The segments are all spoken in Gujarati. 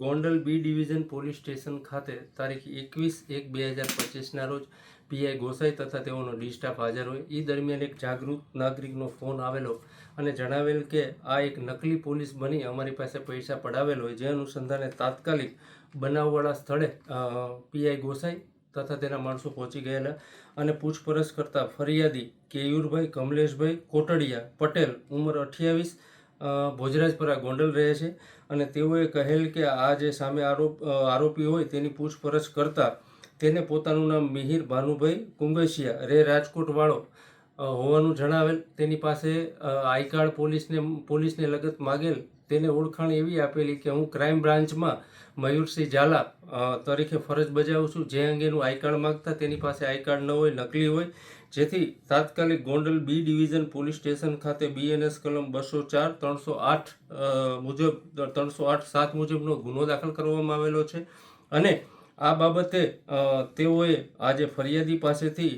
Gondal B division police station ખાતે તારીખ એકવીસ એક બે હજાર પચીસના રોજ પીઆઈ ગોસાઈ તથા તેઓનો ડિસ્ટાફ હાજર હોય. એ દરમિયાન એક જાગૃત નાગરિકનો ફોન આવેલો અને જણાવેલ કે આ એક નકલી પોલીસ બની, અમારી પાસે પૈસા પડાવેલ હોય. જે અનુસંધાને તાત્કાલિક બનાવવાળા સ્થળે પીઆઈ ગોસાઈ તથા તેના માણસો પહોંચી ગયેલા અને પૂછપરછ કરતા ફરિયાદી કેયુરભાઈ કમલેશભાઈ કોટડિયા પટેલ, ઉંમર અઠ્યાવીસ ભોજરાજપરા ગોંડલ રહે છે અને તેઓએ કહેલ કે આ જે સામે આરોપ આરોપી હોય તેની પૂછપરછ કરતા તેને પોતાનું નામ મિહિર ભાનુભાઈ કુંગસિયા રે રાજકોટ વાળો અ, હોવાનું જણાવેલ. તેની પાસે આઈ કાર્ડ પોલીસને પોલીસને લગત માગેલ. તેને ઓળખાણ એવી આપેલી કે હું ક્રાઇમ બ્રાન્ચમાં મયુરસિંહ ઝાલા તરીકે ફરજ બજાવું છું. જે અંગેનું આઈ કાર્ડ માગતા તેની પાસે આઈ કાર્ડ ન હોય, નકલી હોય. જેથી તાત્કાલિક Gondal B division police station ખાતે બીએનએસ કલમ બસો ચાર, ત્રણસો આઠ મુજબ, ત્રણસો આઠ સાત મુજબનો ગુનો દાખલ કરવામાં આવેલો છે. અને આ બાબતે તેઓએ આજે ફરિયાદી પાસેથી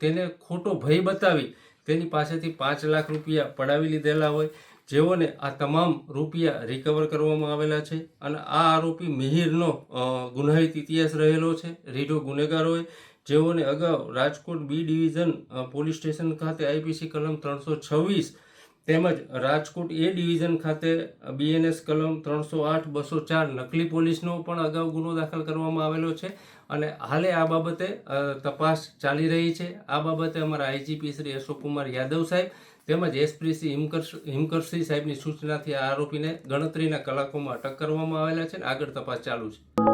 તેને ખોટો ભય બતાવી, તેની પાસેથી પાંચ લાખ રૂપિયા પડાવી લીધેલા હોય, જેઓને આ તમામ રૂપિયા રિકવર કરવામાં આવેલા છે. અને આ આરોપી મિહિરનો ગુનાહિત ઇતિહાસ રહેલો છે. રીઢો ગુનેગાર હોય, જેઓને અગાઉ Rajkot B division police station ખાતે આઈપીસી કલમ ત્રણસો છવ્વીસ તેમજ રાજકોટ એ ડિવિઝન ખાતે બીએનએસ કલમ ત્રણસો આઠ, બસો ચાર નકલી પોલીસનો પણ અગાઉ ગુનો દાખલ કરવામાં આવેલો છે અને હાલે આ બાબતે તપાસ ચાલી રહી છે. આ બાબતે અમારા આઈજીપી શ્રી અશોક કુમાર યાદવ સાહેબ તેમજ એસપી શ્રી હિમકર, હિમકરસિંહ સાહેબની સૂચનાથી આ આરોપીને ગણતરીના કલાકોમાં અટક કરવામાં આવેલા છે અને આગળ તપાસ ચાલુ છે.